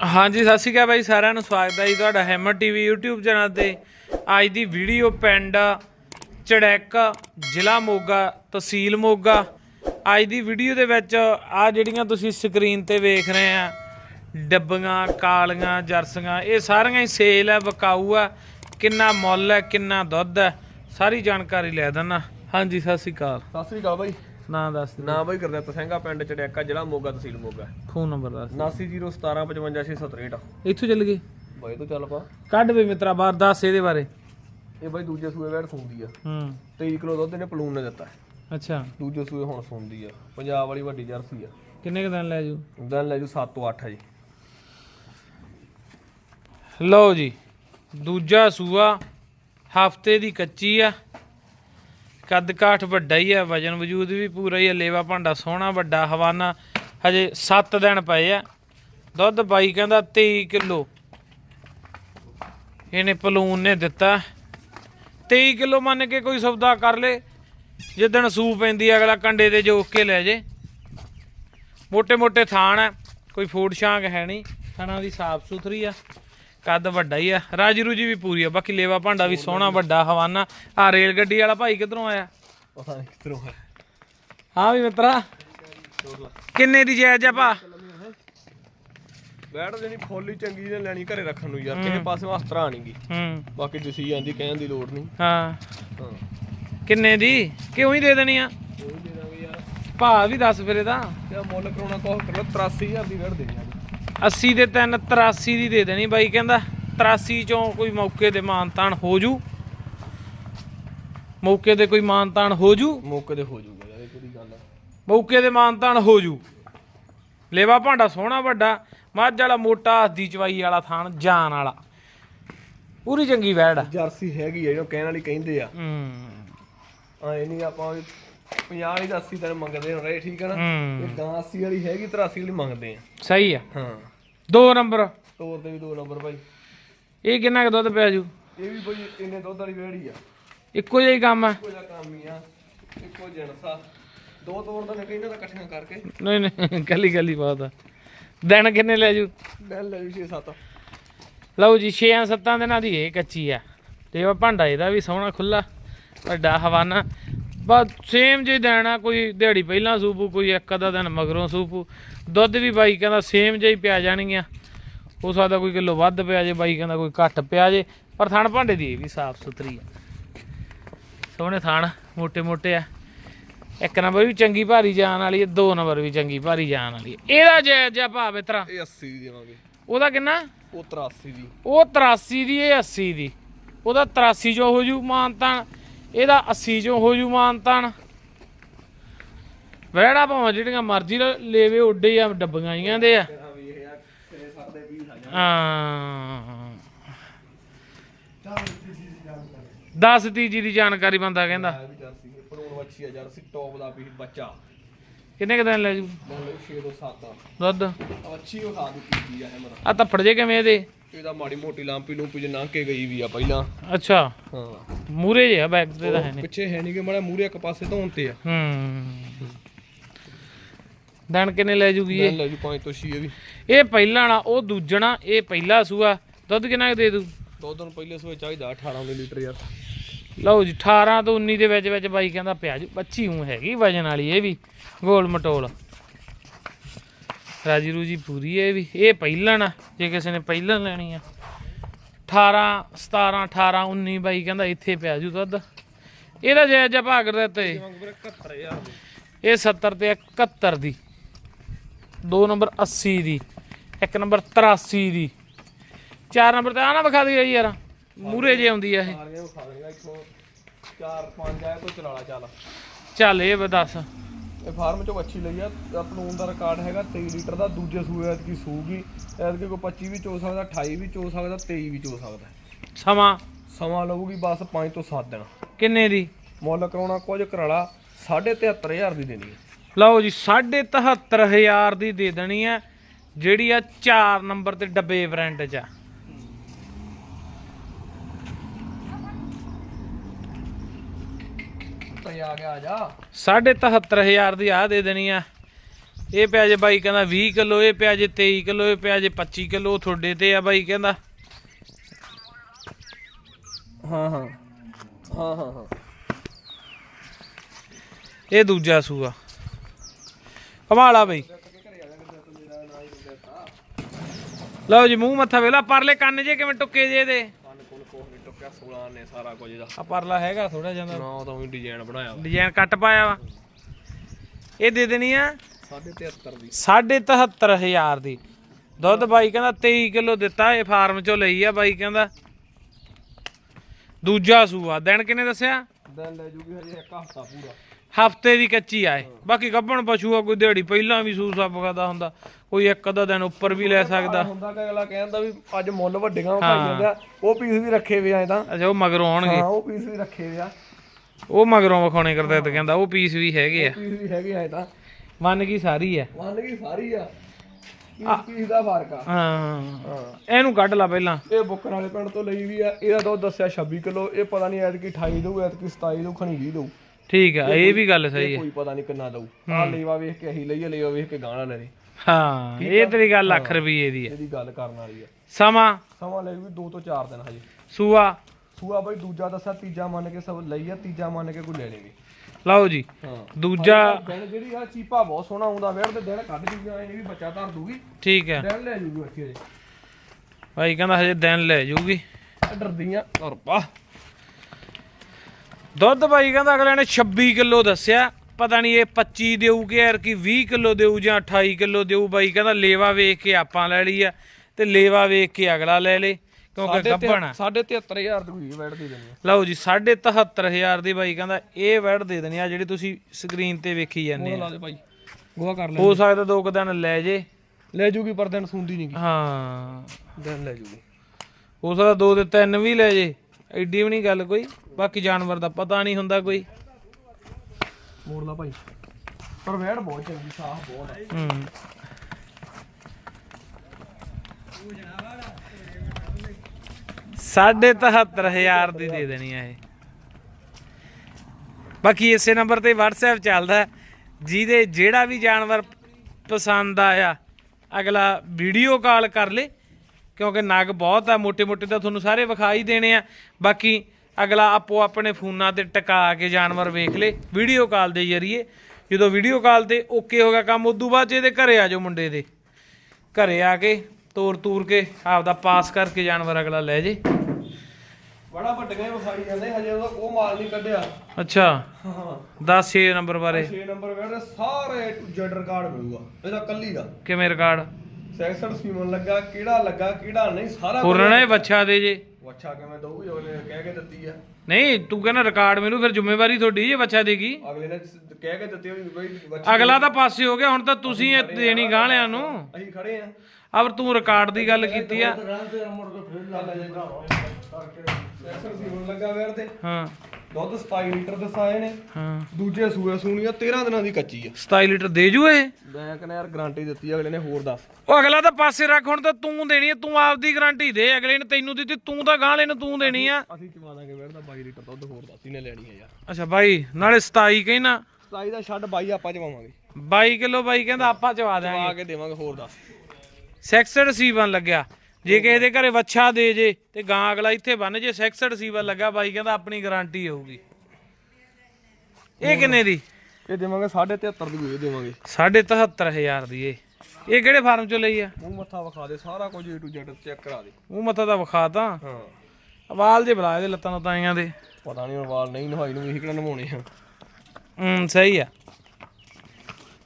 ਹਾਂਜੀ, ਸਤਿ ਸ਼੍ਰੀ ਅਕਾਲ ਬਾਈ, ਸਾਰਿਆਂ ਨੂੰ ਸਵਾਗਤ ਹੈ ਜੀ ਤੁਹਾਡਾ ਹੈਮਰ ਟੀਵੀ YouTube ਚੈਨਲ ਤੇ। ਅੱਜ ਦੀ ਵੀਡੀਓ ਪਿੰਡ ਚੜੈਕ, ਜ਼ਿਲ੍ਹਾ ਮੋਗਾ, ਤਹਿਸੀਲ ਮੋਗਾ। ਅੱਜ ਦੀ ਵੀਡੀਓ ਦੇ ਵਿੱਚ ਆ ਜਿਹੜੀਆਂ ਤੁਸੀਂ ਸਕਰੀਨ ਤੇ ਵੇਖ ਰਹੇ ਆ, ਡੱਬੀਆਂ, ਕਾਲੀਆਂ, ਜਰਸੀਆਂ, ਇਹ ਸਾਰੀਆਂ ਹੀ ਸੇਲ ਹੈ, ਵਿਕਾਊ ਆ ਕਿੰਨਾ ਮੁੱਲ ਹੈ, ਕਿੰਨਾ ਦੁੱਧ ਹੈ, ਸਾਰੀ ਜਾਣਕਾਰੀ ਲੈ ਦਿੰਨਾ ਹਾਂਜੀ, ਸਤਿ ਸ਼੍ਰੀ ਅਕਾਲ। ਸਤਿ ਸ੍ਰੀ ਅਕਾਲ ਬਾਈ। ਨਾਂ ਦੱਸ ਦਿਓ ਨਾ ਬਾਈ ਗੁਰਦਿੱਤ ਸਿੰਘਾ ਪਿੰਡ ਚੜਿਆਕਾ ਜ਼ਿਲ੍ਹਾ ਮੋਗਾ ਤਹਿਸੀਲ ਮੋਗਾ। ਫੋਨ ਨੰਬਰ ਦੱਸ 7901755667 ਇੱਥੋਂ ਚੱਲ ਗਏ? ਬਾਈ ਤੋਂ ਚੱਲ ਪਾ। ਕੱਢ ਵੇ ਮਿੱਤਰਾ ਬਾਹਰ ਦੱਸ ਇਹਦੇ ਬਾਰੇ। ਇਹ ਬਾਈ ਦੂਜੇ ਸੂਏ ਵੈੜ ਸੂੰਦੀ ਆ। ਹੂੰ। 23 ਕਿਲੋ ਦੁੱਧ ਇਹਨੇ ਪਲੂਨ ਨੇ ਦਿੱਤਾ। ਅੱਛਾ। ਦੂਜੇ ਸੂਏ ਹੁਣ ਸੂੰਦੀ ਆ। ਪੰਜਾਬ ਵਾਲੀ ਵੱਡੀ ਜਰਸੀ ਆ। ਕਿੰਨੇ ਕੁ ਦਿਨ ਲੈ ਜੂ? ਦਿਨ ਲੈ ਜੂ 7 ਤੋਂ 8 ਆ ਜੀ। ਲਓ ਜੀ ਦੂਜਾ ਸੂਆ ਹਫ਼ਤੇ ਦੀ ਕੱਚੀ ਆ। ਕੱਦ ਕਾਠ ਵੱਡਾ ਹੀ ਹੈ ਵਜਨ ਵਜੂਦ ਵੀ ਪੂਰਾ ਹੀ ਹੈ ਲੇਵਾ ਭਾਂਡਾ ਸੋਹਣਾ, ਵੱਡਾ ਹਵਾਨਾ, ਹਜੇ 7 ਦਿਨ ਪਏ ਆ। ਦੁੱਧ ਬਾਈ ਕਹਿੰਦਾ 23 ਕਿਲੋ। ਇਹਨੇ ਪਲੂਨ ਨੇ ਦਿੱਤਾ। 23 ਕਿਲੋ ਮੰਨ ਕੇ ਕੋਈ ਸੌਦਾ ਕਰ ਲੇ। ਜਿੱਦਣ ਸੂ ਪੈਂਦੀ ਅਗਲਾ ਕੰਡੇ ਤੇ ਜੋਕ ਕੇ ਲੈ ਜੇ। ਮੋٹے ਮੋٹے ਥਾਣ ਹੈ ਕੋਈ ਫੂਡ ਸ਼ਾਂਕ ਹੈ ਨਹੀਂ। ਥਾਣਾ ਦੀ ਸਾਫ਼ ਸੁਥਰੀ ਆ। ਕੱਦ ਵੱਡਾ ਹੀ ਆ। ਰਾਜੀ ਰੂਜੀ ਵੀ ਪੂਰੀ ਆ ਬਾਕੀ ਲੇਵਾ ਭਾਂਡਾ ਵੀ ਸੋਹਣਾ ਵੱਡਾ ਹਵਾਨਾ। ਆ ਰੇਲ ਗੱਡੀ ਵਾਲਾ ਭਾਈ ਕਿੱਧਰੋਂ ਆਇਆ? ਪਤਾ ਨਹੀਂ ਕਿੱਧਰੋਂ ਆ ਹਾਂ ਵੀ ਮਿੱਤਰਾ ਕਿੰਨੇ ਦੀ ਜਾਇਜ਼ ਆ ਭਾ? ਵੈੜ ਜਿਹੜੀ ਫੁੱਲ ਚੰਗੀ ਨੇ ਲੈਣੀ ਘਰੇ ਰੱਖਣ ਨੂੰ ਯਾਰ ਕਿਸੇ ਪਾਸੇ ਹਸਤਰਾ ਨਹੀਂਗੀ ਹੂੰ। ਬਾਕੀ ਦਸੀ ਜਾਂਦੀ ਕਹਿਣ ਦੀ ਲੋੜ ਨਹੀਂ ਹਾਂ। ਕਿੰਨੇ ਦੀ? ਕਿਉਂ ਹੀ ਦੇ ਦੇਣੀ ਆ? ਉਹ ਦੇ ਦਾਂਗੇ ਯਾਰ? ਭਾ ਵੀ ਦੱਸ ਫਿਰ ਇਹਦਾ। ਮੁੱਲ ਕਰਾਉਣਾ ਕੋਹ ਕਰ 83000 ਦੀ ਵੈੜ ਦੇਣੀ ਆ। 80 ਦੇ 3 83 ਦੀ ਦੇ ਦੇਣੀ ਬਾਈ ਕਹਿੰਦਾ। 83 ਚੋਂ ਕੋਈ ਮੌਕੇ ਤੇ ਮਾਨਤਾਨ ਹੋ ਜੂ। ਮੌਕੇ ਤੇ ਕੋਈ ਮਾਨਤਾਨ ਹੋ ਜੂ। ਮੌਕੇ ਤੇ ਹੋ ਯਾਰ ਇਹ ਕਿਹੜੀ ਗੱਲ ਆ? ਮੌਕੇ ਤੇ ਮਾਨਤਾਨ ਹੋ ਜੂ। ਲੇਵਾ ਭਾਂਡਾ ਸੋਹਣਾ ਵੱਡਾ ਮੱਝ ਵਾਲਾ ਮੋਟਾ ਹੱਦੀ ਚਵਾਈ ਵਾਲਾ ਥਾਨ ਜਾਨ ਵਾਲਾ। ਪੂਰੀ ਚੰਗੀ ਵੈੜ ਆ। ਜਰਸੀ ਹੈਗੀ ਆ ਜਿਹਨੂੰ ਕਹਿਣ ਵਾਲੀ ਕਹਿੰਦੇ ਆ। ਹੂੰ। ਐ ਨਹੀਂ ਆਪਾਂ ਵੀ 50 ਦੀ 80 ਦਿਨ ਮੰਗਦੇ ਹੋ ਰਹੇ ਠੀਕ ਹੈ ਨਾ? ਹੂੰ। ਇਹ ਗਾਂ 80 ਵਾਲੀ ਹੈਗੀ 83 ਵਾਲੀ ਮੰਗਦੇ ਆ। ਸਹੀ ਆ। ਹਾਂ। ਦੋ ਨੰਬਰ। ਤੋਰ ਦੇ ਵੀ ਦੋ ਨੰਬਰ ਭਾਈ ਇਹ ਕਿੰਨਾ ਕੁ ਦੁੱਧ ਪਿਆ ਜੂ? ਇਹ ਵੀ ਭਾਈ ਇੰਨੇ ਦੁੱਧ ਵਾਲੀ ਵੇੜੀ ਆ। ਇੱਕੋ ਜਿਹਾ ਹੀ ਕੰਮ ਆ। ਇੱਕੋ ਜਿਹਾ ਕੰਮ ਹੀ ਆ। ਇੱਕੋ ਜਣਸਾ ਦੋ ਤੋਰ ਦਾ ਨਿਕਲ ਇਹਨਾਂ ਦਾ ਇਕੱਠੀਆਂ ਕਰਕੇ। ਨਹੀਂ ਨਹੀਂ ਕੱਲੀ ਕੱਲੀ ਬਾਤ ਆ। ਦਿਨ ਕਿੰਨੇ ਲੈ ਜੂ? ਲੈ ਲੈ ਵੀ 6-7 ਲਓ ਜੀ 6-7 ਦਿਨਾਂ ਦੀ ਇਹ ਕੱਚੀ ਆ। ਤੇ ਉਹ ਭਾਂਡਾ ਇਹਦਾ ਵੀ ਸੋਹਣਾ ਖੁੱਲਾ ਵੱਡਾ ਹਵਾਨਾ। ਬਸ ਸੇਮ ਜੇ ਦੇਣਾ ਕੋਈ ਦਿਹਾੜੀ ਪਹਿਲਾਂ ਸੂਪੂ ਕੋਈ ਇੱਕ ਅੱਧਾ ਦਿਨ ਮਗਰੋਂ ਸੂਪੂ ਦੁੱਧ ਵੀ ਬਾਈ ਕਹਿੰਦਾ ਸੇਮ ਜੇ ਹੀ ਪਿਆ ਜਾਣਗੀਆਂ। ਹੋ ਸਕਦਾ ਕੋਈ ਕਿਲੋ ਵੱਧ ਪਿਆ ਜੇ ਬਾਈ ਕਹਿੰਦਾ ਕੋਈ ਘੱਟ ਪਿਆ ਜੇ ਪਰ ਥਣ ਭਾਂਡੇ ਦੀ ਵੀ ਸਾਫ਼ ਸੁਥਰੀ ਆ। ਸੋਹਣੇ ਥਣ ਮੋٹے ਮੋਟੇ ਆ। ਇੱਕ ਨੰਬਰ ਵੀ ਚੰਗੀ ਭਾਰੀ ਜਾਣ ਵਾਲੀ ਹੈ ਦੋ ਨੰਬਰ ਵੀ ਚੰਗੀ ਭਾਰੀ ਜਾਣ ਵਾਲੀ ਹੈ ਇਹਦਾ ਜਾਇਜ਼ ਜਿਹਾ ਭਾਅ ਇਤਰਾ ਇਹ 80 ਦੀ ਦੇਵਾਂਗੇ। ਉਹਦਾ ਕਿੰਨਾ? ਉਹ 83 ਦੀ। ਉਹ 83 ਦੀ ਇਹ 80 ਦੀ। ਉਹਦਾ 83 ਜੋ ਹੋ ਜੂ ਮਾਨਤਾਨ ਇਹਦਾ 80 ਚੋਂ ਹੋ ਜੂ ਮਾਨਤਾਨ ਵੈੜਾ ਭਾਵੇਂ ਜਿਹੜੀਆਂ ਮਰਜ਼ੀ ਲੈਵੇ ਉੱਡੇ ਆ ਡੱਬੀਆਂ ਜੀਆਂ ਦੇ ਆ। ਤੇਰਾ ਵੀ ਇਹ ਆ ਤੇਰੇ ਸੱਤ ਦੇ 20 ਆ ਹਾਂ। 10 ਤੀਜੀ ਦੀ ਜਾਣਕਾਰੀ ਬੰਦਾ ਕਹਿੰਦਾ। ਵੀ ਜਰਸੀ ਇਹ ਪਰੋਣ ਵੱਛੀ ਆ ਜਰਸੀ ਟੌਪ ਦਾ ਵੀ ਬੱਚਾ। ਕਿੰਨੇ ਕੁ ਦਿਨ ਲੈ ਜੂ? ਲੈ ਲਓ 6 ਤੋਂ 7 ਆ। ਦੁੱਧ। ਅੱਛੀ ਉਹ ਖਾ ਦਿੱਤੀ ਆ ਇਹ ਮਰਾ ਆ ਧੱਫੜ ਜੇ ਕਿਵੇਂ ਇਹਦੇ? ਇਹਦਾ ਮਾੜੀ ਮੋਟੀ ਲਾਂਪੀ ਲੂੰਪੀ ਜੇ ਲੰਘ ਕੇ ਗਈ ਵੀ ਆ ਪਹਿਲਾਂ। ਅੱਛਾ। ਹਾਂ। ਮੂਰੇ ਜੇ ਆ ਬੈਕ ਤੇ ਤਾਂ ਹੈ ਨਹੀਂ। ਪਿੱਛੇ ਹੈ ਨਹੀਂ ਕਿ ਮਾੜਾ ਮੂਰੇ ਇੱਕ ਪਾਸੇ ਧੋਣ ਤੇ ਆ। ਹੂੰ। ਦਿਨ ਕਿੰਨੇ ਲੈ ਜੂਗੀ ਇਹ? ਲੈ ਜੂ 5 ਤੋਂ 6 ਵੀ। ਇਹ ਪਹਿਲਾਂ ਵਾਲਾ ਉਹ ਦੂਜਣਾ ਇਹ ਪਹਿਲਾ ਸੂਆ। ਦੁੱਧ ਕਿੰਨਾ ਕੁ ਦੇ ਦੂ ਦੋ ਦਿਨ ਪਹਿਲੇ ਸੋਏ ਚਾਹੀਦਾ 18 ਦੇ ਲੀਟਰ ਯਾਰ। ਲਓ ਜੀ 18 ਤੋਂ 19 ਦੇ ਵਿੱਚ ਵਿੱਚ ਬਾਈ ਕਹਿੰਦਾ ਪਿਆ ਜੀ। 25 ਹੂੰ ਹੈਗੀ ਵਜਨ ਵਾਲੀ ਇਹ ਵੀ। ਗੋਲ ਮਟੋਲ। ਰਾਜੀ ਰੂਜੀ ਪੂਰੀ ਹੈ ਵੀ। ਇਹ ਪਹਿਲਾਂ ਨਾ ਜੇ ਕਿਸੇ ਨੇ ਪਹਿਲਾਂ ਲੈਣੀ ਆ। 18 17 18 19 ਬਾਈ ਕਹਿੰਦਾ ਇੱਥੇ ਪਿਆ ਜੂ ਦੁੱਧ। ਇਹਦਾ ਜਾਇਜ਼ ਭਾਅ ਕਰ ਦਿੱਤੇ ਵੀਰੇ 71000 ਦੇ ਇਹ 70 ਤੇ 71 ਦੀ। ਦੋ ਨੰਬਰ 80 ਦੀ। ਇੱਕ ਨੰਬਰ 83 ਦੀ। ਚਾਰ ਨੰਬਰ ਤੇ ਆ ਨਾ ਵਿਖਾ ਦੇ ਯਾਰ। ਮੂਰੇ ਜੇ ਆਉਂਦੀ ਆ ਇਹ। 4 5 ਆਏ ਕੋਈ ਚਲਾਲਾ ਚੱਲ। ਚੱਲ ਇਹ ਵੀ ਦੱਸ। ਇਹ ਫਾਰਮ ਚੋਂ ਵੱਛੀ ਲਈ ਆ ਆਪਣੂਨ ਦਾ ਰਿਕਾਰਡ ਹੈਗਾ 23 ਲੀਟਰ ਦਾ ਦੂਜੇ ਸੂਏ ਐਤਕੀ ਸੂਗੀ। ਐਤਕੀ ਕੋਈ 25 ਵੀ ਚੋ ਸਕਦਾ 28 ਵੀ ਚੋ ਸਕਦਾ 23 ਵੀ ਚੋ ਸਕਦਾ। ਸਮਾਂ? ਸਮਾਂ ਲਊਗੀ ਬਸ 5 ਤੋਂ 7 ਦਿਨ। ਕਿੰਨੇ ਦੀ? ਮੁੱਲ ਕਰਾਉਣਾ ਕੁਝ ਕਰਾਲਾ 73500 ਦੀ ਦੇਣੀ ਹੈ। ਲਓ ਜੀ 73000 ਦੀ ਦੇ ਦੇਣੀ ਆ ਜਿਹੜੀ ਆ 4 ਨੰਬਰ ਤੇ ਡੱਬੇ ਬ੍ਰਾਂਡ ਚ ਆ। ਤੇ ਆ ਗਿਆ ਆ ਜਾ। 73000 ਦੀ ਆ ਦੇ ਦੇਣੀ ਆ। ਇਹ ਪਿਆ ਜੇ ਬਾਈ ਕਹਿੰਦਾ 20 ਕਿਲੋ ਇਹ ਪਿਆ ਜੇ 23 ਕਿਲੋ ਇਹ ਪਿਆ ਜੇ 25 ਕਿਲੋ ਤੁਹਾਡੇ ਤੇ ਆ ਬਾਈ ਕਹਿੰਦਾ। ਹਾਂ ਹਾਂ। ਹਾਂ ਹਾਂ ਹਾਂ। ਇਹ ਦੂਜਾ ਸੂਆ। ਕਮਾਲਾ ਬਈ। ਲਓ ਜੀ ਮੂੰਹ ਮੱਥਾ ਵੇਲਾ ਪਰਲੇ ਕੰਨ ਜੇ ਕਿਵੇਂ ਟੁੱਕੇ ਜੇ ਇਹਦੇ। ਟੁੱਕਿਆ 16 ਨੇ ਸਾਰਾ ਕੁਝ ਦਾ ਆ ਪਰਲਾ ਹੈਗਾ ਥੋੜਾ ਜਿਹਾ ਨਾ ਉਹ ਤਾਂ ਵੀ ਡਿਜ਼ਾਈਨ ਬਣਾਇਆ ਡਿਜ਼ਾਈਨ ਕੱਟ ਪਾਇਆ ਵਾ। ਇਹ ਦੇ ਦੇਣੀ ਆ? 73 ਦੀ। 73000 ਦੀ। ਦੁੱਧ ਬਾਈ ਕਹਿੰਦਾ 23 ਕਿਲੋ ਦਿੱਤਾ ਇਹ ਫਾਰਮ ਚੋਂ ਲਈ ਆ ਬਾਈ ਕਹਿੰਦਾ। ਦੂਜਾ ਸੂਆ। ਦਿਨ ਕਿੰਨੇ ਦੱਸਿਆ? ਦਿਨ ਲੈ ਜੂਗੀ ਹਜੇ ਇੱਕ ਹਫਤਾ ਪੂਰਾ। ਹਫ਼ਤੇ ਦੀ ਕੱਚੀ ਆਏ ਬਾਕੀ ਗੱਭਣ ਪਸ਼ੂ ਆ ਕੋਈ ਦਿਹਾੜੀ ਪਹਿਲਾਂ ਵੀ ਸੂਸਾ ਪਕਾਦਾ ਹੁੰਦਾ ਕੋਈ ਇੱਕ ਅੱਧਾ ਦਿਨ ਉੱਪਰ ਵੀ ਲੈ ਸਕਦਾ। ਹੁੰਦਾ ਕਿ ਅਗਲਾ ਕਹਿੰਦਾ ਵੀ ਅੱਜ ਮੁੱਲ ਵੱਡੀਆਂ ਭਾਈ ਜਾਂਦੇ ਆ ਉਹ ਪੀਸ ਵੀ ਰੱਖੇ ਵੇ ਆਏ ਤਾਂ। ਅੱਛਾ ਉਹ ਮਗਰੋਂ ਆਉਣਗੇ। ਹਾਂ ਉਹ ਪੀਸ ਵੀ ਰੱਖੇ ਵੇ ਆ। ਉਹ ਮਗਰੋਂ ਵਿਖਾਉਣੇ ਕਰਦਾ ਤੇ ਕਹਿੰਦਾ ਉਹ ਪੀਸ ਵੀ ਹੈਗੇ ਆ। ਪੀਸ ਵੀ ਹੈਗੇ ਆਏ ਤਾਂ। ਮੰਨ ਗਈ ਸਾਰੀ ਆ। ਮੰਨ ਗਈ ਸਾਰੀ ਆ। ਪੀਸ ਦਾ ਫ਼ਰਕ ਆ? ਹਾਂ। ਹਾਂ। ਇਹਨੂੰ ਕੱਢ ਲਾ ਪਹਿਲਾਂ। ਇਹ ਬੁੱਕਰ ਵਾਲੇ ਪਿੰਡ ਤੋਂ ਲਈ ਵੀ ਆ ਇਹਦਾ ਦੁੱਧ ਦੱਸਿਆ 26 ਕਿਲੋ ਇਹ ਪਤਾ ਨਹੀਂ ਐਤਕੀ 28 ਦਊ ਐਤਕੀ 27 ਦਊ ਖਣੀ 20 ਦਊ। ਠੀਕ ਆ ਇਹ ਵੀ ਗੱਲ ਸਹੀ ਹੈ ਕੋਈ ਪਤਾ ਨਹੀਂ ਕਿੰਨਾ ਦਊ। ਆ ਲੇਵਾ ਵੇਖ ਕੇ ਅਸੀਂ ਲਈਏ ਲੇਵਾ ਵੇਖ ਕੇ ਗਾਣਾ ਲੈ ਹਾਂ ਇਹ ਤੇਰੀ ਗੱਲ ਲੱਖ ਰੁਪਏ ਦੀ ਹੈ ਇਹਦੀ ਗੱਲ ਕਰਨ ਵਾਲੀ ਆ। ਸਮਾਂ? ਸਮਾਂ ਲੈ ਵੀ 2 ਤੋਂ 4 ਦਿਨ ਹਜੇ। ਸੂਆ? ਸੂਆ ਬਈ ਦੂਜਾ ਦੱਸਿਆ ਤੀਜਾ ਮੰਨ ਕੇ ਸਭ ਲਈ ਆ ਤੀਜਾ ਮੰਨ ਕੇ ਕੋਈ ਲੈ ਲੇਗੀ। ਲਓ ਜੀ ਹਾਂ। ਦੂਜਾ ਜਿਹੜੀ ਆ ਚੀਪਾ ਬਹੁਤ ਸੋਹਣਾ ਆਉਂਦਾ ਵੇੜ ਤੇ ਦਿਨ ਕੱਢ ਜੂਗੀ ਇਹ ਵੀ ਬੱਚਾ ਧਰ ਦੂਗੀ। ਠੀਕ ਹੈ ਦਿਨ ਲੈ ਜੂਗੀ ਉੱਥੇ ਭਾਈ ਕਹਿੰਦਾ ਹਜੇ ਦਿਨ ਲੈ ਜਾਊਗੀ ਆ ਡਰਦੀਆਂ। ਤੁਰ ਪਾ। ਦੁੱਧ ਭਾਈ ਕਹਿੰਦਾ ਅਗਲੇ ਨੇ 26 ਕਿਲੋ ਦੱਸਿਆ ਪਤਾ ਨਹੀਂ ਇਹ 25 ਦੇਊ ਕਿ ਯਾਰ ਕੀ 20 ਕਿਲੋ ਦੇਊ ਜਾਂ 28 ਕਿਲੋ ਦੇਊ ਬਾਈ ਕਹਿੰਦਾ ਲੇਵਾ ਵੇਖ ਕੇ ਆਪਾਂ ਲੈ ਲਈ ਆ ਤੇ ਲੇਵਾ ਵੇਖ ਕੇ ਅਗਲਾ ਲੈ ਲੇ ਕਿਉਂਕਿ ਗੱਭਣ ਆ। ਸਾਢੇ 73000 ਦੀ ਵੈੜ ਦੀ ਦੇਣੀ ਲਓ ਜੀ 73000 ਦੀ ਬਾਈ ਕਹਿੰਦਾ ਇਹ ਵੈੜ ਦੇ ਦੇਣੀ ਆ ਜਿਹੜੀ ਤੁਸੀਂ ਸਕਰੀਨ ਤੇ ਵੇਖੀ ਜਾਂਦੇ ਆ। ਗੋਹਾ ਕਰ ਲੈ ਹੋ ਸਕਦਾ ਦੋ ਕੁ ਦਿਨ ਲੈ ਜੇ। ਲੈ ਜੂਗੀ ਪਰ ਦਿਨ ਸੁੰਦੀ ਨਹੀਂ ਹਾਂ। ਦਿਨ ਲੈ ਜੂਗੀ। ਹੋ ਸਕਦਾ ਦੋ ਦੇ ਤਿੰਨ ਵੀ ਲੈ ਜੇ ਐਡੀ ਵੀ ਨਹੀਂ ਗੱਲ ਕੋਈ। ਬਾਕੀ ਜਾਨਵਰ ਦਾ ਪਤਾ ਨਹੀਂ ਹੁੰਦਾ ਕੋਈ। ਮੋੜ ਲਾ ਭਾਈ। ਪਰ ਵੈੜ ਬਹੁਤ ਚੰਗੀ ਸਾਫ਼ ਬਹੁਤ ਹੈ ਹੂੰ। ਸਾਢੇ 73000 ਦੀ ਦੇ ਦੇਣੀ ਆ ਇਹ। ਬਾਕੀ ਇਸੇ ਨੰਬਰ ਤੇ WhatsApp ਚੱਲਦਾ ਜਿਹਦੇ ਜਿਹੜਾ ਵੀ ਜਾਨਵਰ ਪਸੰਦ ਆਇਆ ਅਗਲਾ ਵੀਡੀਓ ਕਾਲ ਕਰ ਲੇ। ਕਿਉਂਕਿ ਨਗ ਬਹੁਤ ਆ ਮੋਟੇ ਮੋਟੇ ਤਾਂ ਤੁਹਾਨੂੰ ਸਾਰੇ ਵਿਖਾ ਹੀ ਦੇਣੇ ਆ। ਬਾਕੀ ਅਗਲਾ ਆਪੋ ਆਪਣੇ ਫੋਨਾਂ ਤੇ ਟਿਕਾ ਕੇ ਜਾਨਵਰ ਵੇਖ ਲੇ ਵੀਡੀਓ ਕਾਲ ਦੇ ਜ਼ਰੀਏ। ਜਦੋਂ ਵੀਡੀਓ ਕਾਲ ਤੇ ਓਕੇ ਹੋ ਗਿਆ ਕੰਮ ਉਦੋਂ ਬਾਅਦ ਇਹਦੇ ਘਰੇ ਆ ਜਾਓ ਮੁੰਡੇ ਦੇ। ਘਰੇ ਆ ਕੇ ਤੋਰ ਤੂਰ ਕੇ ਆਪਦਾ ਪਾਸ ਕਰਕੇ ਜਾਨਵਰ ਅਗਲਾ ਲੈ ਜੇ। ਬੜਾ ਵੱਡੀਆਂ ਵਿਖਾਈ ਜਾਂਦੇ ਹਜੇ ਉਹਦਾ ਉਹ ਮਾਲ ਨਹੀਂ ਕੱਢਿਆ। ਅੱਛਾ। ਹਾਂ 10 6 ਨੰਬਰ ਬਾਰੇ। 6 ਨੰਬਰ ਵੈੜ ਦੇ ਸਾਰੇ ਜੈਡ ਰਿਕਾਰਡ ਮਿਲੂਗਾ ਇਹਦਾ ਕੱਲੀ ਦਾ। ਕਿਵੇਂ ਰਿਕਾਰਡ ਸੈਕਸਡ ਸੀਮਨ ਲੱਗਾ ਕਿਹੜਾ ਲੱਗਾ ਕਿਹੜਾ ਨਹੀਂ ਸਾਰਾ ਇਹ ਬੱਚਾ ਦੇ ਜੇ। ਵੱਛਾ ਕਿਵੇਂ ਦਊਗੀ? ਉਹਨੇ ਕਹਿ ਕੇ ਦਿੱਤੀ ਆ। ਨਹੀਂ ਤੂੰ ਕਹਿੰਦਾ ਰਿਕਾਰਡ ਮੈਨੂੰ ਫਿਰ ਜ਼ਿੰਮੇਵਾਰੀ ਤੁਹਾਡੀ ਜੇ ਬੱਚਾ ਦੇਗੀ। ਅਗਲੇ ਨੇ ਸ- ਕਹਿ ਕੇ ਦਿੱਤੀ ਹੋਈ ਬਈ ਵੱਛਾ ਅਗਲਾ ਤਾਂ ਪਾਸੇ ਹੋ ਗਿਆ ਹੁਣ ਤਾਂ ਤੁਸੀਂ ਇਹ ਦੇਣੀ ਗਾਹਲਿਆਂ ਨੂੰ। ਅਸੀਂ ਖੜੇ ਆ। ਅਬ ਤੂੰ ਰਿਕਾਰਡ ਦੀ ਗੱਲ ਕੀਤੀ ਆ। ਲੱਗਾ ਤੇ। ਹਾਂ। ਦੁੱਧ 27 ਲੀਟਰ ਦਸਾਏ ਨੇ। ਹਾਂ। ਦੂਜੇ ਸੂਏ ਸੂਣੀਆਂ 13 ਦਿਨਾਂ ਦੀ ਕੱਚੀ ਆ। 27 ਲੀਟਰ ਦੇ ਜੂ ਇਹ? ਮੈਂ ਕਹਿੰਦਾ ਯਾਰ ਗਾਰੰਟੀ ਦਿੱਤੀ ਆ, ਅਗਲੇ ਨੇ ਹੋਰ ਦੱਸ। ਉਹ ਅਗਲਾ ਤਾਂ ਪਾਸੇ ਰੱਖ ਹੁਣ ਤਾਂ ਤੂੰ ਦੇਣੀ ਹੈ ਤੂੰ ਆਪਦੀ ਗਾਰੰਟੀ ਦੇ ਅਗਲੇ ਨੇ ਤੈਨੂੰ ਦਿੱਤੀ ਤੂੰ ਤਾਂ ਗਾਹਲੇ ਨੂੰ ਤੂੰ ਦੇਣੀ ਆ। ਅਸੀਂ ਚਵਾ ਦਾਂਗੇ ਵੈੜ ਦਾ 22 ਲੀਟਰ ਦੁੱਧ ਹੋਰ ਦੱਸ ਇਹਨੇ ਲੈਣੀ ਆ ਯਾਰ। ਅੱਛਾ ਬਾਈ ਨਾਲੇ 27 ਕਹਿਣਾ। 27 ਦਾ ਛੱਡ 22 ਆਪਾਂ ਚਵਾਵਾਂਗੇ। 22 ਕਿਲੋ ਬਾਈ ਕਹਿੰਦਾ ਆਪਾਂ ਚਵਾ ਆ ਦਿਆਂਗੇ। ਕੇ ਦੇਵਾਂਗੇ ਹੋਰ ਦੱਸ। ਸੈਕਸਡ ਸੀਵਨ ਲੱਗਿਆ। ਜੇ ਕਿਸੇ ਦੇ ਘਰੇ ਵੱਛਾ ਦੇ ਜੇ ਤੇ ਗਾਂ ਅਗਲਾ ਇੱਥੇ ਬੰਨ ਜੇ ਸੈਕਸਡ ਸੀਵਨ ਲੱਗਾ ਬਾਈ ਕਹਿੰਦਾ ਆਪਣੀ ਗਾਰੰਟੀ ਹੋਊਗੀ। ਇਹ ਕਿੰਨੇ ਦੀ? ਇਹ ਦੇਵਾਂਗੇ 7.5 ਦੀ ਇਹ ਦੇਵਾਂਗੇ। 73000 ਦੀ ਇਹ। ਇਹ ਕਿਹੜੇ ਫਾਰਮ ਚੋਂ ਲਈ ਆ? ਮੂੰਹ ਮੱਥਾ ਵਿਖਾ ਦੇ ਸਾਰਾ ਕੁਝ A to Z ਚੈੱਕ ਕਰਾ ਦੇ। ਮੂੰਹ ਮੱਥਾ ਤਾਂ ਵਿਖਾ ਤਾਂ। ਹਾਂ। ਵਾਲ ਜੇ ਬਲਾ ਇਹਦੇ ਲੱਤਾਂ ਆਈਆਂ ਦੇ। ਪਤਾ ਨਹੀਂ ਵਾਲ ਨਹੀਂ ਨਹਾਈ ਨੂੰ ਵੀ ਕਿਹੜਾ ਨਵਾਉਣੇ ਆ। ਹੂੰ ਸਹੀ ਆ।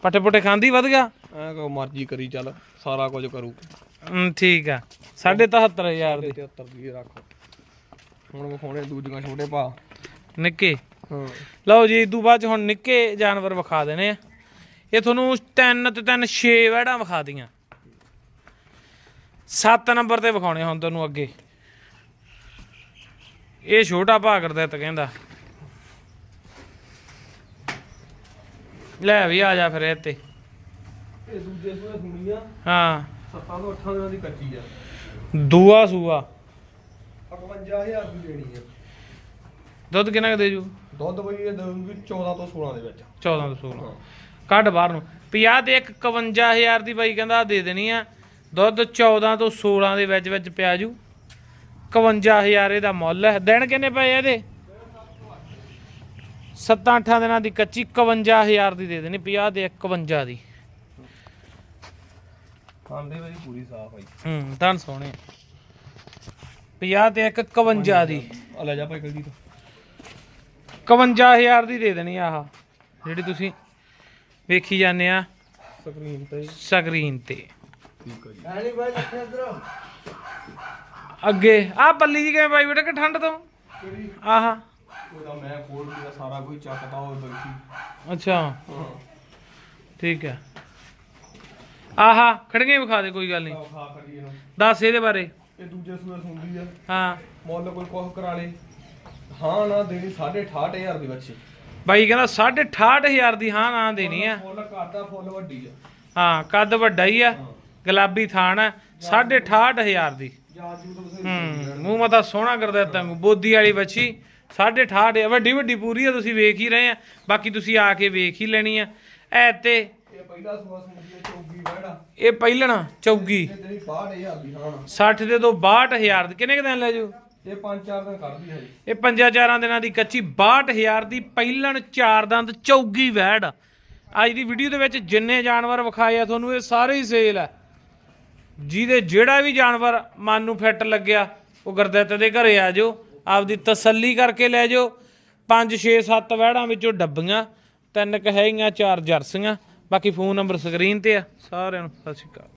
ਪੱਟੇ ਪੁੱਟੇ ਖਾਂਦੀ ਵਧ ਗਿਆ? ਐ ਕੋ ਮਰਜ਼ੀ ਕਰੀ ਚੱਲ ਸਾਰਾ ਕੁਝ ਕਰੂ। ਹੂੰ ਠੀਕ ਆ। 73000 ਦੀ। 73 ਦੀ ਰੱਖ। ਹੁਣ ਵਿਖਾਉਣੇ ਦੂਜੀਆਂ ਛੋਟੇ ਭਾ। ਨਿੱਕੇ? ਹਾਂ। ਲਓ ਜੀ ਇਦੋਂ ਬਾਅਦ ਚ ਹੁਣ ਨਿੱਕੇ ਜਾਨਵਰ ਵਿਖਾ ਦੇਣੇ ਆ। ਇਹ ਤੁਹਾਨੂੰ ਤਿੰਨ ਤੇ ਤਿੰਨ 6 ਵੈੜਾਂ ਵਿਖਾ ਦੀਆਂ 7 ਨੰਬਰ ਤੇ ਵਿਖਾਉਣੇ ਹੁਣ ਤੁਹਾਨੂੰ ਅੱਗੇ। ਇਹ ਛੋਟਾ ਭਾ ਕਰਦਾ ਤਾਂ ਕਹਿੰਦਾ। ਲੈ ਵੀ ਆ ਜਾ ਫਿਰ ਇਹ ਤੇ। ਇਹ ਦੂਜੇ ਸੂਏ ਸੁਣੀਆਂ ਹਾਂ। 7 ਤੋਂ 8 ਦਿਨਾਂ ਦੀ ਕੱਚੀ ਆ। ਦੂਆ ਸੂਆ। 51000 ਦੀ ਦੇਣੀ ਆ ਦੁੱਧ ਕਿੰਨਾ ਕੁ ਦੇ ਜੂ? ਦੁੱਧ ਬਈ ਇਹ ਦੇਊਗੀ 14 ਤੋਂ 16 ਦੇ ਵਿੱਚ। 14 ਤੋਂ 16 ਹਾਂ। ਕੱਢ ਬਾਹਰ ਨੂੰ। 50 ਤੇ ਇੱਕ 51000 ਦੀ ਬਾਈ ਕਹਿੰਦਾ ਦੇ ਦੇਣੀ ਆ। ਦੁੱਧ 14 ਤੋਂ 16 ਦੇ ਵਿੱਚ ਵਿੱਚ ਪਿਆ ਜੂ। 51000 ਇਹਦਾ ਮੁੱਲ ਹੈ। ਦਿਨ ਕਿੰਨੇ ਪਏ ਇਹਦੇ? 7-8 ਦਿਨਾਂ ਦੀ ਕੱਚੀ 51000 ਦੀ ਦੇ ਦੇਣੀ। 50 ਤੇ 51 ਦੀ। ਖਾਂਦੇ ਵਾਰੀ ਪੂਰੀ ਸਾਫ਼ ਆਈ ਹੂੰ ਤਾਂ ਸੋਹਣੇ 50 ਤੇ ਇੱਕ 51 ਦੀ। ਆ ਲੈ ਜਾ ਭਾਈ ਕਲਜੀ ਤੋਂ 51000 ਦੀ ਦੇ ਦੇਣੀ ਆਹ ਜਿਹੜੀ ਤੁਸੀਂ ਵੇਖੀ ਜਾਂਦੇ ਆ। ਸਕਰੀਨ ਤੇ। ਸਕਰੀਨ ਤੇ। ਠੀਕ ਹੈ ਜੀ। ਐਨੀ ਬਾਈ ਲੱਖੇ ਇਧਰੋਂ। ਅੱਗੇ ਆ ਪੱਲੀ ਜੀ ਕਿਵੇਂ ਪਾਈ ਬੇਟਾ ਕਿ ਠੰਡ ਤੋਂ? ਆਹ। ਉਹਦਾ ਮੈਂ ਖੋਲ ਕੇ ਸਾਰਾ ਕੁਝ ਚੱਕਦਾ ਉਹ ਬੈਠੀ। ਅੱਛਾ। ਠੀਕ ਹੈ ਆਹਾ ਖੜੀਆਂ ਹੀ ਵਿਖਾ ਦੇ ਕੋਈ ਗੱਲ ਨਹੀਂ। ਖਾ ਦੱਸ ਇਹਦੇ ਬਾਰੇ। ਇਹ ਦੂਜੇ ਸੂਏ ਹੁੰਦੀ ਆ। ਹਾਂ। ਮੁੱਲ ਕੋਈ ਕੁਝ ਕਰਾ ਲੇ। ਹਾਂ ਨਾ ਦੇਣੀ 68500 ਦੀ ਬੱਚੀ। ਬਾਈ ਕਹਿੰਦਾ 68000 ਦੀ ਹਾਂ ਨਾ ਦੇਣੀ ਆ। ਫੁੱਲ ਕਰਦਾ ਫੁੱਲ ਵੱਡੀ ਆ। ਹਾਂ ਕੱਦ ਵੱਡਾ ਹੀ ਆ। ਗੁਲਾਬੀ ਥਾਣ ਆ 68000 ਦੀ। ਹੂੰ ਮੂੰਹ ਮਤਾ ਸੋਹਣਾ ਕਰ ਦਿੱਤਾ ਬੋਦੀ ਵਾਲੀ ਬੱਚੀ। 68000 ਵੱਡੀ ਵੱਡੀ ਪੂਰੀ ਆ ਤੁਸੀਂ ਵੇਖ ਹੀ ਰਹੇ ਆ। ਬਾਕੀ ਤੁਸੀਂ ਆ ਕੇ ਵੇਖ ਹੀ ਲੈਣੀ ਆ। ਐ ਤੇ ਇਹ ਪਹਿਲਾ ਸੂਆ ਸੁਣਦੀ ਆ ਵੜਾ ਇਹ ਪਹਿਲਣਾ ਚੌਗੀ। ਇਹ ਤੇਰੀ 62000 ਦੀ ਹਾਂ। 60 ਦੇ ਤੋਂ 62000 ਦੀ। ਕਿੰਨੇ ਕੁ ਦਿਨ ਲੈ ਜੂ ਇਹ 5-4 ਦਿਨ ਕਰਦੀ ਹੈ ਇਹ ਪੰਜਾਂ ਚਾਰਾਂ ਦਿਨਾਂ ਦੀ ਕੱਚੀ 62000 ਦੀ ਪਹਿਲਣ ਚਾਰ ਦੰਦ ਚੌਗੀ ਵੈੜ। ਅੱਜ ਦੀ ਵੀਡੀਓ ਦੇ ਵਿੱਚ ਜਿੰਨੇ ਜਾਨਵਰ ਵਿਖਾਏ ਆ ਤੁਹਾਨੂੰ ਇਹ ਸਾਰੇ ਹੀ ਸੇਲ ਆ। ਜਿਹਦੇ ਜਿਹੜਾ ਵੀ ਜਾਨਵਰ ਮਨ ਨੂੰ ਫਿੱਟ ਲੱਗਿਆ ਉਹ ਗੁਰਦਿੱਤ ਦੇ ਘਰੇ ਆ ਜਾਓ ਆਪਦੀ ਤਸੱਲੀ ਕਰਕੇ ਲੈ ਜਾਓ। 5 6 7 ਵਹਿੜਾਂ ਵਿੱਚੋਂ ਡੱਬੀਆਂ ਤਿੰਨ ਕ ਹੈਗੀਆਂ ਚਾਰ ਜਰਸੀਆਂ। ਬਾਕੀ ਫੋਨ ਨੰਬਰ ਸਕਰੀਨ ਤੇ ਆ ਸਾਰਿਆਂ ਨੂੰ ਸਤਿ ਸ਼੍ਰੀ ਅਕਾਲ।